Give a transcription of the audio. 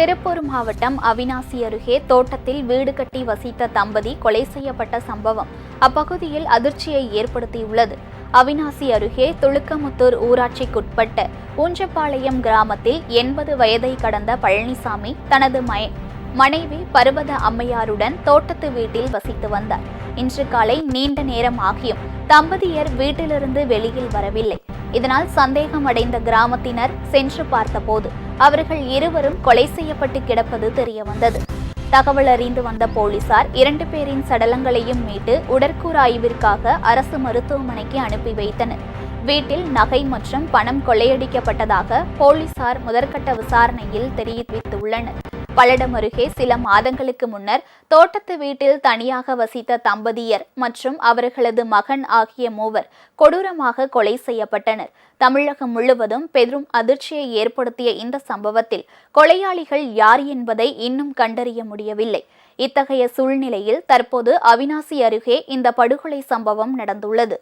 திருப்பூர் மாவட்டம் அவினாசி அருகே தோட்டத்தில் வீடு கட்டி வசித்த தம்பதி கொலை செய்யப்பட்ட சம்பவம் அப்பகுதியில் அதிர்ச்சியை ஏற்படுத்தியுள்ளது. அவினாசி அருகே துளுக்கமுத்தூர் ஊராட்சிக்குட்பட்ட ஊஞ்சப்பாளையம் கிராமத்தில் எண்பது வயதை கடந்த பழனிசாமி தனது மய மனைவி பருவத அம்மையாருடன் தோட்டத்து வீட்டில் வசித்து வந்தார். இன்று காலை நீண்ட நேரம் ஆகியும் தம்பதியர் வீட்டிலிருந்து வெளியில் வரவில்லை. இதனால் சந்தேகம் அடைந்த கிராமத்தினர் சென்று பார்த்தபோது அவர்கள் இருவரும் கொலை செய்யப்பட்டு கிடப்பது தெரியவந்தது. தகவல் அறிந்து வந்த போலீசார் இரண்டு பேரின் சடலங்களையும் மீட்டு உடற்கூறு ஆய்விற்காக அரசு மருத்துவமனைக்கு அனுப்பி வைத்தனர். வீட்டில் நகை மற்றும் பணம் கொள்ளையடிக்கப்பட்டதாக போலீசார் முதற்கட்ட விசாரணையில் தெரிவித்துள்ளனர். பல்லடம் அருகே சில மாதங்களுக்கு முன்னர் தோட்டத்து வீட்டில் தனியாக வசித்த தம்பதியர் மற்றும் அவர்களது மகன் ஆகிய மூவர் கொடூரமாக கொலை செய்யப்பட்டனர். தமிழகம் முழுவதும் பெரும் அதிர்ச்சியை ஏற்படுத்திய இந்த சம்பவத்தில் கொலையாளிகள் யார் என்பதை இன்னும் கண்டறிய முடியவில்லை. இத்தகைய சூழ்நிலையில் தற்போது அவினாசி அருகே இந்த படுகொலை சம்பவம் நடந்துள்ளது.